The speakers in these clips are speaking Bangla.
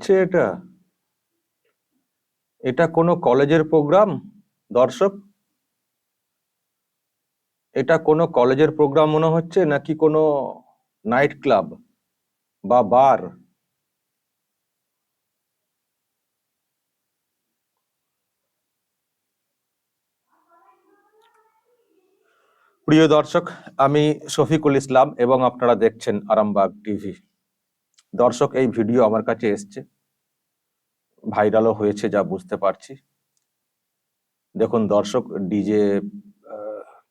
হচ্ছে এটা? এটা কোনো কলেজের প্রোগ্রাম, দর্শক? এটা কোনো কলেজের প্রোগ্রাম মনে হচ্ছে নাকি কোনো নাইট ক্লাব বা বার? প্রিয় দর্শক, আমি শফিকুল ইসলাম এবং আপনারা দেখছেন আরামবাগ টিভি। দর্শক, এই ভিডিও আমার কাছে এসছে। ভাইরালও হয়েছে যা বুঝতে পারছি। দেখুন, দর্শক, ডিজে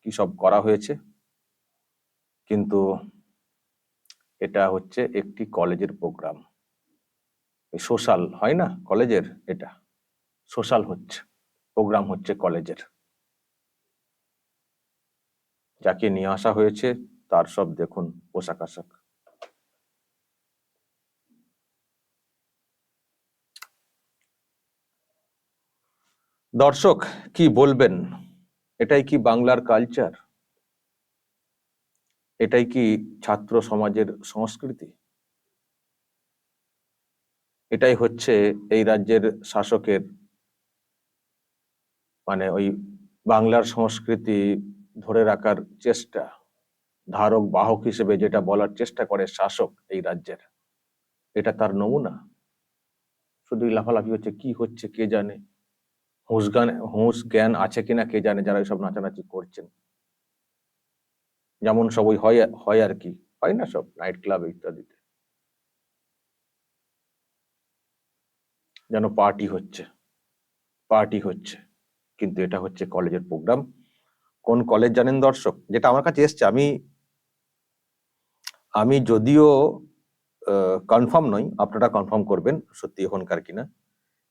কি সব করা হয়েছে। কিন্তু এটা হচ্ছে একটি কলেজের প্রোগ্রাম। সোশ্যাল, হয় না? কলেজের এটা। সোশ্যাল হচ্ছে। প্রোগ্রাম হচ্ছে কলেজের। যাকে নিয়ে আসা হয়েছে, তার সব দেখুন, পোশাক আশাক। দর্শক, কি বলবেন? এটাই কি বাংলার কালচার এটাই কি ছাত্র সমাজের সংস্কৃতি? এটাই হচ্ছে এই রাজ্যের শাসকের মানে ওই বাংলার সংস্কৃতি ধরে রাখার চেষ্টা, ধারক, বাহক হিসেবে যেটা বলার চেষ্টা করে শাসক এই রাজ্যের। এটা তার নমুনা। শুধু লাফালাফি হচ্ছে, কি হচ্ছে, কে জানে? হুঁশ গান, হুঁশ জ্ঞান আছে কিনা কে জানে যারা এসব নাচানাচি করছেন। যেমন সব ওই হয় হয় আর কি। হয় না সব, নাইট ক্লাব ইত্যাদিতে। যেন পার্টি হচ্ছে পার্টি হচ্ছে। কিন্তু এটা হচ্ছে কলেজের প্রোগ্রাম। কোন কলেজ জানেন দর্শক? যেটা আমার কাছে এসছে, আমি আমি যদিও কনফার্ম নই, আপনারা কনফার্ম করবেন সত্যি এখনকার কিনা।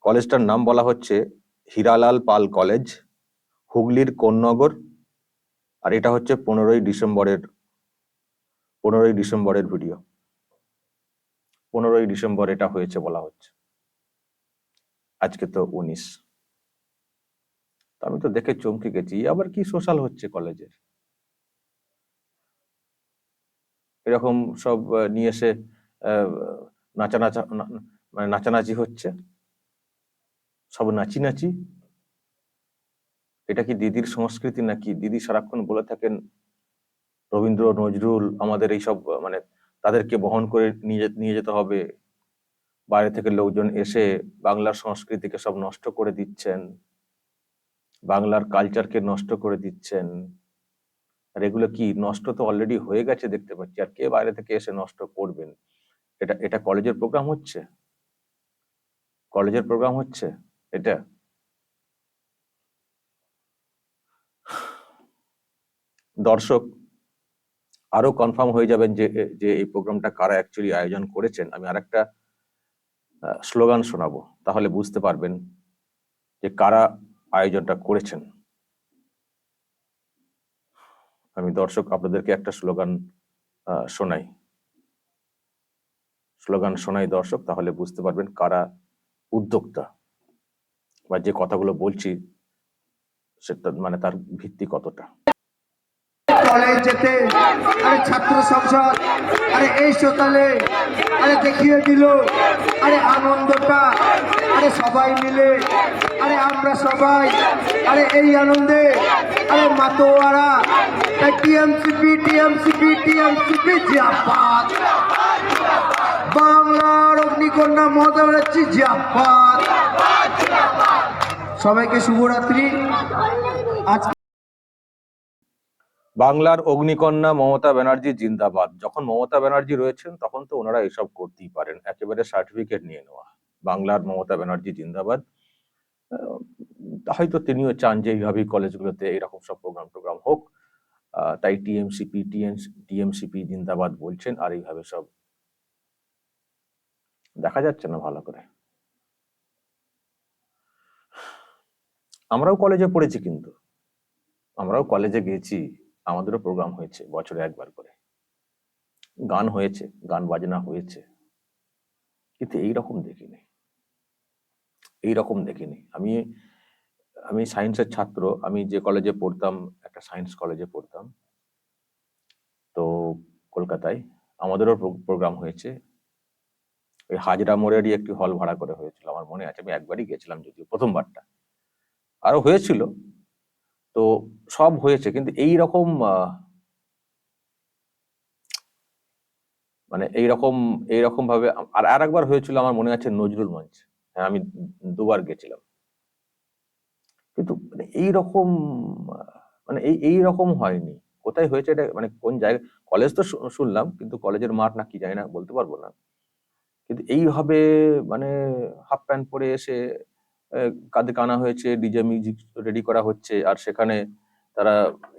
কলেজটার নাম বলা হচ্ছে হীরালাল পাল কলেজ, হুগলির কোন্নগর, আর এটা হচ্ছে পনেরোই ডিসেম্বরের পনেরোই ডিসেম্বরের ভিডিও। পনেরোই ডিসেম্বর এটা হয়েছে বলা হচ্ছে। আজকে তো উনিশ। আমি তো দেখে চমকে গেছি, আবার কি সোশ্যাল হচ্ছে কলেজের? এরকম সব নিয়ে এসে নাচানাচা নাচা মানে নাচানাচি হচ্ছে? সব নাচি নাচি। এটা কি দিদির সংস্কৃতি নাকি? দিদি সারাক্ষণ বলে থাকেন, রবীন্দ্র, নজরুল, আমাদের এই সব মানে তাদেরকে বহন করে নিয়ে নিয়ে যেতে হবে। বাইরে থেকে লোকজন এসে বাংলার সংস্কৃতিকে সব নষ্ট করে দিচ্ছেন। বাংলার কালচারকে নষ্ট করে দিচ্ছেন। আর এগুলো কি, নষ্ট তো অলরেডি হয়ে গেছে দেখতে পাচ্ছি। আর কে বাইরে থেকে এসে নষ্ট করবেন? এটা এটা কলেজের প্রোগ্রাম হচ্ছে? কলেজের প্রোগ্রাম হচ্ছে? এটা। দর্শক, আরও কনফার্ম হয়ে যাবেন যে যে এই প্রোগ্রামটা কারা অ্যাকচুয়ালি আয়োজন করেছেন। আমি আরেকটা স্লোগান শোনাবো, তাহলে বুঝতে পারবেন যে কারা আয়োজনটা করেছেন। আমি দর্শক আপনাদেরকে একটা স্লোগান শোনাই। স্লোগান শোনাই দর্শক, তাহলে বুঝতে পারবেন কারা উদ্যোক্তা। বা যে কথাগুলো বলছি, সেটা মানে তার ভিত্তি কতটা? কলেজ যেতে, আরে ছাত্র সংসদ, আরে এই সকালে আরে দেখিয়ে দিল, আরে আনন্দটা, আরে সবাই মিলে, আরে আমরা সবাই, আরে এই আনন্দে, আরে মাতোয়ারা, তাই টিএমসিপি টিএমসিপি টিএমসিপি জিয়াপাত বাংলার অগ্নিকন্যা মমতা ব্যানার্জি জিয়াপাত সবাইকে শুভরাত্রি। আজ বাংলার অগ্নিকন্যা মমতা ব্যানার্জি জিন্দাবাদ। যখন মমতা ব্যানার্জি রয়েছেন, তখন তো ওনারা এসব করতেই পারেন। একেবারে সার্টিফিকেট নিয়ে নেওয়া। বাংলার মমতা ব্যানার্জি জিন্দাবাদ। হয়তো তিনিও চান যে এইভাবেই কলেজগুলোতে এরকম সব প্রোগ্রাম টোগ্রাম হোক। তাই টিএমসিপি টিএমসিপি জিন্দাবাদ বলছেন, আর এইভাবে সব দেখা যাচ্ছে না ভালো করে। আমরাও কলেজে পড়েছি কিন্তু। আমরাও কলেজে গেছি। আমাদেরও প্রোগ্রাম হয়েছে বছরে একবার করে। গান হয়েছে, গান বাজনা হয়েছে। কিন্তু এইরকম দেখিনি। এইরকম দেখিনি। আমি আমি সায়েন্সের ছাত্র। আমি যে কলেজে পড়তাম, একটা সায়েন্স কলেজে পড়তাম। তো কলকাতায় আমাদেরও প্রোগ্রাম হয়েছে। ওই হাজরা মোড়েরই একটি হল ভাড়া করে হয়েছিল। আমার মনে আছে, আমি একবারই গেছিলাম যদিও প্রথমবারটা। আরও হয়েছিল। তো সব হয়েছে কিন্তু এই রকম মানে এইরকম এইরকম ভাবে আর আর একবার হয়েছিল আমার মনে আছে নজরুল মঞ্চ। হ্যাঁ আমি দুবার গেছিলাম। কিন্তু মানে এইরকম আহ, মানে এই এই রকম হয়নি। কোথায় হয়েছে এটা মানে কোন জায়গায় কলেজ তো শুনলাম কিন্তু কলেজের মাঠ না কি জানি না বলতে পারব না। কিন্তু এইভাবে মানে হাফ প্যান্ট পরে এসে কাঁধে কানা হয়েছে ডিজে মিউজিক রেডি করা হচ্ছে, আর সেখানে তারা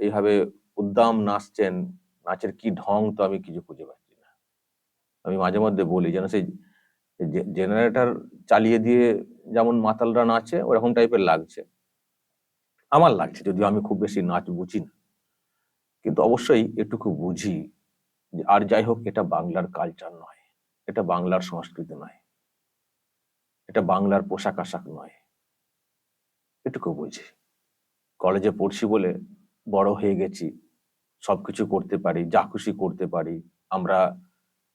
এইভাবে উদ্দাম নাচছেন। নাচের কি ঢং তো আমি কিছু খুঁজে পাচ্ছি না। আমি মাঝে মধ্যে বলি যেন সেই জেনারেটর চালিয়ে দিয়ে যেমন মাতালরা নাচে, ওরকম টাইপের লাগছে। আমার লাগছে, যদিও আমি খুব বেশি নাচ বুঝি না। কিন্তু অবশ্যই এটুকু বুঝি যে, আর যাই হোক, এটা বাংলার কালচার নয়। এটা বাংলার সংস্কৃতি নয়। এটা বাংলার পোশাক আশাক নয়। এটুকু বুঝি। কলেজে পড়ছি বলে বড় হয়ে গেছি, সবকিছু করতে পারি, যা খুশি করতে পারি, আমরা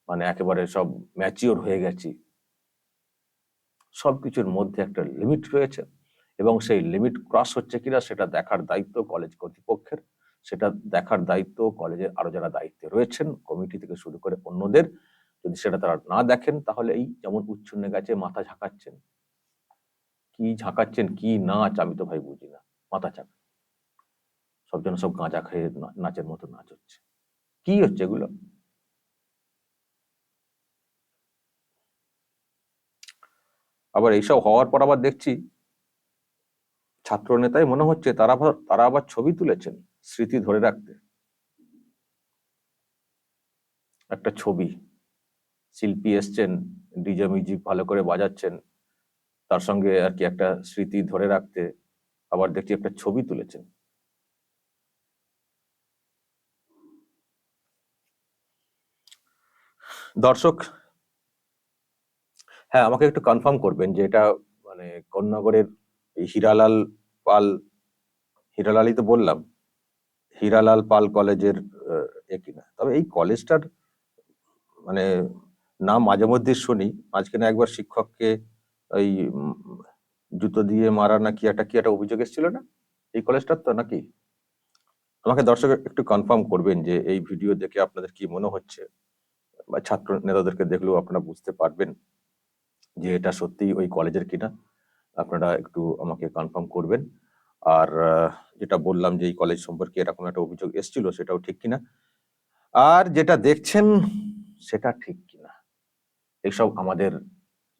মানে একেবারে সব ম্যাচিওর হয়ে গেছি। সবকিছুর মধ্যে একটা লিমিট রয়েছে এবং সেই লিমিট ক্রস হচ্ছে কিনা সেটা দেখার দায়িত্ব কলেজ কর্তৃপক্ষের, সেটা দেখার দায়িত্ব কলেজের আরও যারা দায়িত্বে রয়েছেন কমিটি থেকে শুরু করে অন্যদের। যদি সেটা তারা না দেখেন তাহলে এই যেমন উচ্ছন্নে গেছে, মাথা ঝাঁকাচ্ছেন কি ঝাঁকাচ্ছেন, কি নাচ আমি তো ভাই বুঝি না। মাথা ঝাঁকা সব যেন সব গাঁজা খেয়ে নাচের মতো নাচ হচ্ছে। কি হচ্ছে এগুলো? আবার এইসব হওয়ার পর আবার দেখছি ছাত্র নেতাই মনে হচ্ছে তারা তারা আবার ছবি তুলেছেন স্মৃতি ধরে রাখতে। একটা ছবি। শিল্পী এসছেন, ডিজে মিউজিক ভালো করে বাজাচ্ছেন। তার সঙ্গে আর কি একটা স্মৃতি ধরে রাখতে আবার দেখছি একটা ছবি তুলেছেন। দর্শক হ্যাঁ আমাকে একটু কনফার্ম করবেন যে এটা মানে কন্যাগড়ের এই হীরালাল পাল, হীরালালই তো বললাম, হীরালাল পাল কলেজের এ কিনা। তবে এই কলেজটার মানে নাম মাঝে মধ্যে শুনি আজকে না একবার শিক্ষককে ওই জুতো দিয়ে মারা নাকি একটা, কি একটা অভিযোগ এসেছিল না? এই কলেজটার তো নাকি? আমাকে দর্শক একটু কনফার্ম করবেন যে এই ভিডিও দেখে আপনাদের কি মনে হচ্ছে? বা ছাত্র নেতাদেরকে দেখলেও আপনারা বুঝতে পারবেন যে এটা সত্যি ওই কলেজের কিনা। আপনারা একটু আমাকে কনফার্ম করবেন। আর যেটা বললাম যে এই কলেজ সম্পর্কে এরকম একটা অভিযোগ এসেছিল সেটাও ঠিক কিনা? আর যেটা দেখছেন সেটা ঠিক কিনা? এসব আমাদের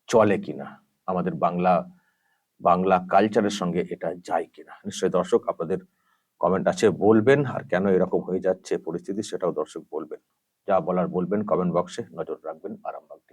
চলে কিনা? আমাদের বাংলা বাংলা কালচারের সঙ্গে এটা যায় কিনা। নিশ্চয়ই দর্শক আপনাদের কমেন্ট আছে, বলবেন আর কেন এরকম হয়ে যাচ্ছে পরিস্থিতি সেটাও দর্শক বলবেন। যা বলার বলবেন কমেন্ট বক্সে নজর রাখবেন, আরামবাগ।